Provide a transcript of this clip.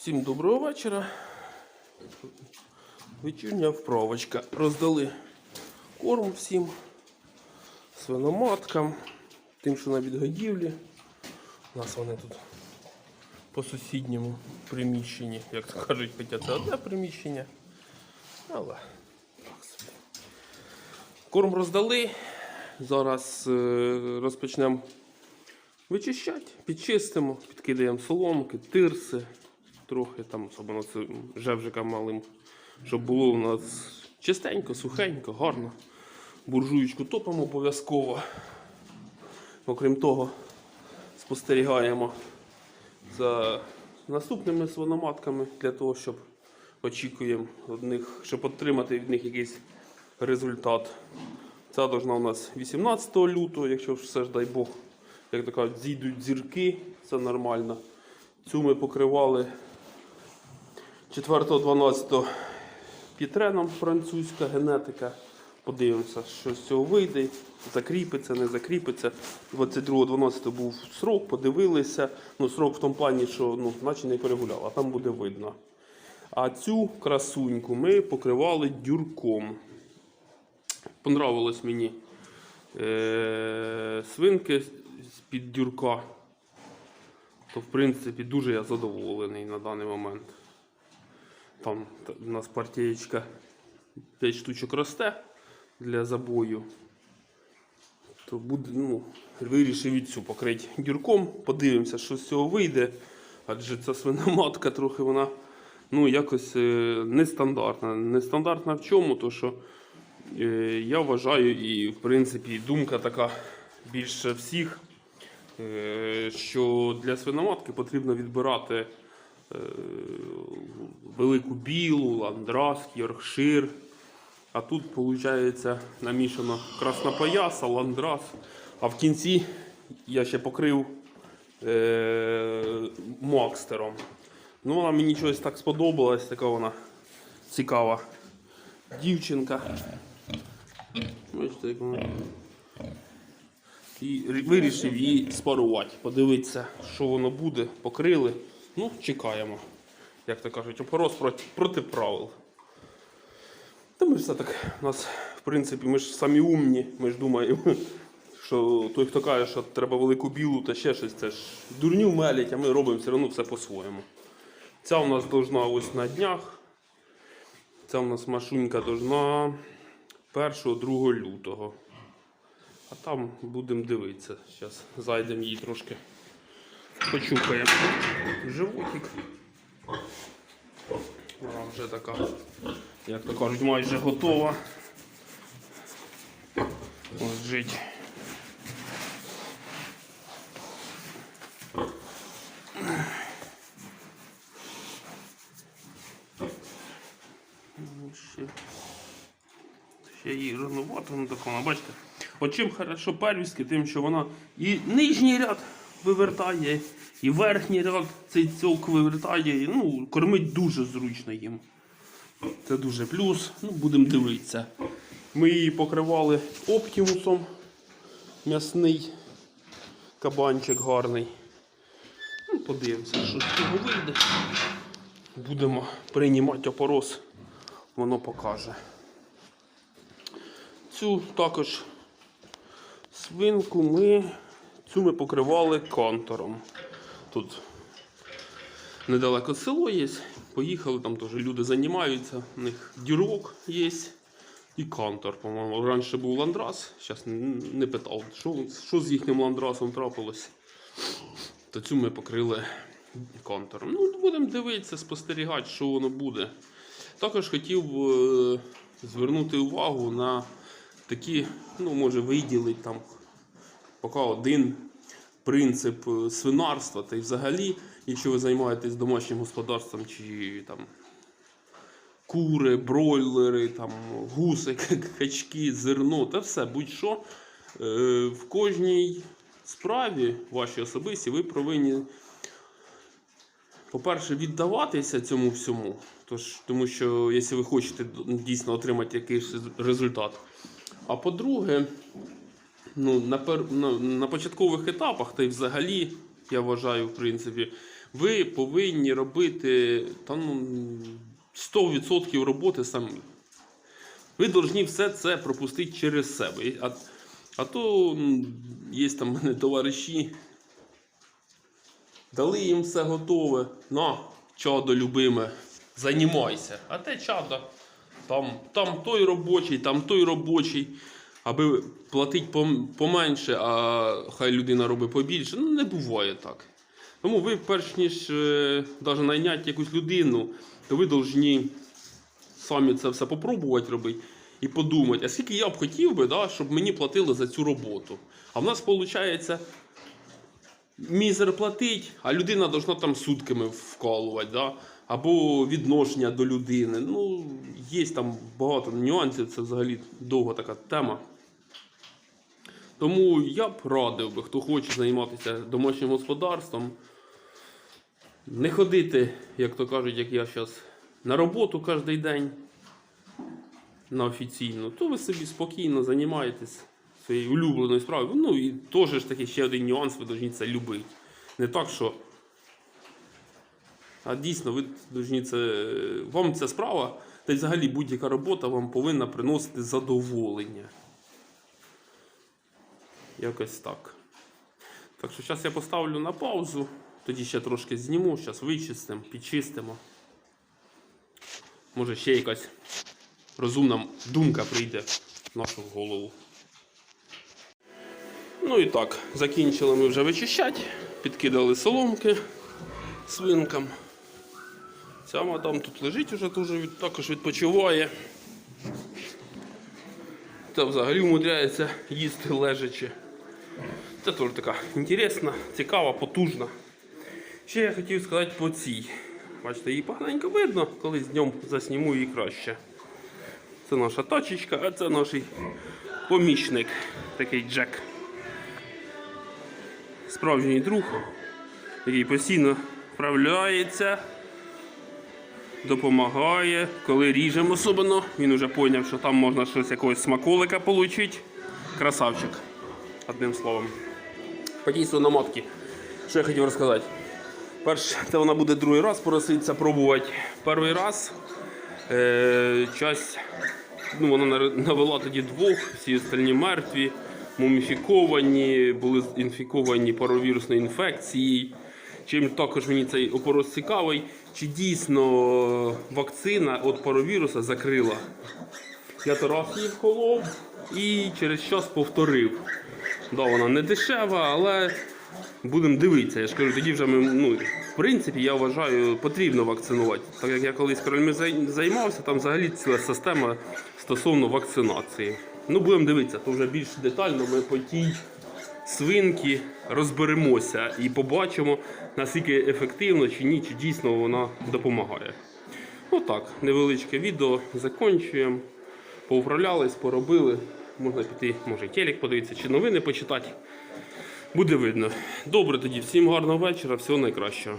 Всім доброго вечора. Вечірня вправочка. Роздали корм всім свиноматкам, тим, що на відгодівлі. У нас вони тут по сусідньому приміщенні, як то кажуть, хоча це одне приміщення. Але так собі. Корм роздали. Зараз е, розпочнемо вичищати, підчистимо, підкидаємо соломки, тирси, трохи там, особливо це жевжика малим, щоб було у нас чистенько, сухенько, гарно. Буржуєчку топимо обов'язково. Окрім того, спостерігаємо за наступними свиноматками для того, щоб очікуємо від них, щоб отримати від них якийсь результат. Ця должна у нас 18 лютого, якщо все ж дай Бог, як то кажуть, зійдуть зірки, це нормально. Цю ми покривали 4-12 пітреном французька генетика. Подивимося, що з цього вийде. Закріпиться, не закріпиться. 22-12 був срок, подивилися. Ну, срок в тому плані, що ну, наче не перегуляв, а там буде видно. А цю красуньку ми покривали дюрком. Понравилось мені е- свинки з-під дюрка. То, в принципі, дуже я задоволений на даний момент. Там у нас партієчка 5 штучок росте для забою. То буде, ну, вирішив і цю покрити дюрком. Подивимося, що з цього вийде. Адже ця свиноматка трохи вона ну, якось е, нестандартна. Нестандартна в чому? То що е, я вважаю, і в принципі думка така більше всіх, е, що для свиноматки потрібно відбирати велику білу, ландрас, йоркшир. А тут, виходить, намішано краснопояса, ландрас. А в кінці я ще покрив е- Макстером. Ну, вона мені щось так сподобалась, така вона цікава дівчинка. Бачите, як вона. І вирішив її спарувати, подивитися, що воно буде. Покрили. Ну, чекаємо. Як то кажуть, опорос проти, проти правил. Та ми все так, у нас, в принципі, ми ж самі умні, ми ж думаємо, що той, хто каже, що треба велику білу та ще щось, це ж дурню мелять, а ми робимо все одно все по-своєму. Ця у нас должна ось на днях. Ця у нас машунька должна 1-2 лютого. А там будемо дивитися. Зараз зайдемо їй трошки. Почухаємо животик. Вона вже така, як то кажуть, майже готова. Ось жить. Ще її рановато, ну так вона, бачите. От чим хорошо первістки, тим, що вона і нижній ряд вивертає, і верхній ряд цей цілк вивертає. І, ну, кормить дуже зручно їм. Це дуже плюс. Ну, будемо дивитися. Ми її покривали оптимусом. М'ясний кабанчик гарний. Ну, подивимося, що з цього вийде. Будемо приймати опорос, воно покаже. Цю також свинку ми, цю ми покривали контуром. Тут недалеко село є. Поїхали, там теж люди займаються. У них дюрок є і кантор, по-моєму. Раніше був ландрас, зараз не питав, що, що з їхнім ландрасом трапилось. То цю ми покрили контуром. Ну, будемо дивитися, спостерігати, що воно буде. Також хотів е, звернути увагу на такі, ну, може, виділити там поки один принцип е, свинарства. Та й взагалі, якщо ви займаєтесь домашнім господарством чи там кури, бройлери, там, гуси, качки, зерно та все, будь-що. Е, В кожній справі вашій особисті ви повинні, по-перше, віддаватися цьому всьому. Тож, тому що якщо ви хочете дійсно отримати якийсь результат. А по-друге, ну, на, пер... на, на початкових етапах, та й взагалі, я вважаю, в принципі, ви повинні робити та, ну, 100% роботи самі. Ви повинні все це пропустити через себе. А, а то є там в мене товариші, дали їм все готове. На, чадо любиме, займайся. А те чадо, там, там той робочий, там той робочий. Аби платить поменше, а хай людина робить побільше. Ну, не буває так. Тому ви, перш ніж е, навіть найняти якусь людину, то ви повинні самі це все попробувати робити і подумати, а скільки я б хотів би, да, щоб мені платили за цю роботу. А в нас виходить, мізер платить, а людина должна там сутками вкалувати, да? Або відношення до людини. Ну, є там багато нюансів, це взагалі довга така тема. Тому я б радив би, хто хоче займатися домашнім господарством, не ходити, як то кажуть, як я зараз, на роботу кожен день на офіційну, то ви собі спокійно займаєтесь своєю улюбленою справою. Ну і теж ж таки ще один нюанс, ви повинні це любити. Не так, що. А дійсно, ви повинні це. Вам ця справа, та й взагалі будь-яка робота вам повинна приносити задоволення. Якось так. Так що зараз я поставлю на паузу, тоді ще трошки зніму, зараз вичистимо, підчистимо. Може ще якась розумна думка прийде в нашу голову. Ну і так, закінчили ми вже вичищати, підкидали соломки свинкам. Ця мадам тут лежить уже дуже також відпочиває. Та взагалі умудряється їсти лежачи. Це теж така інтересна, цікава, потужна. Ще я хотів сказати по цій. Бачите, її поганенько видно, коли з днем засніму її краще. Це наша тачечка, а це наш помічник, такий Джек. Справжній друг, який постійно вправляється, допомагає. Коли ріжемо особливо, він вже зрозумів, що там можна щось якогось смаколика отримати. Красавчик. Одним словом. По дійству намотки. Що я хотів розказати? Перше, це вона буде другий раз проситься пробувати. Перший раз е, часть, ну, вона навела тоді двох, всі остальні мертві, муміфіковані, були інфіковані паровірусною інфекцією. Чим також мені цей опорос цікавий, чи дійсно вакцина від паровіруса закрила. Я то раз її вколов і через час повторив. Да, вона не дешева, але будемо дивитися. Я ж кажу, тоді вже ми, ну, в принципі, я вважаю, потрібно вакцинувати. Так як я колись корольми займався, там взагалі ціла система стосовно вакцинації. Ну, будемо дивитися, то вже більш детально ми по тій свинки розберемося і побачимо, наскільки ефективно чи ні, чи дійсно вона допомагає. Отак, невеличке відео закінчуємо. Поуправлялись, поробили. Можна піти, може, телек подивитися, чи новини почитати. Буде видно. Добре тоді, всім гарного вечора, всього найкращого.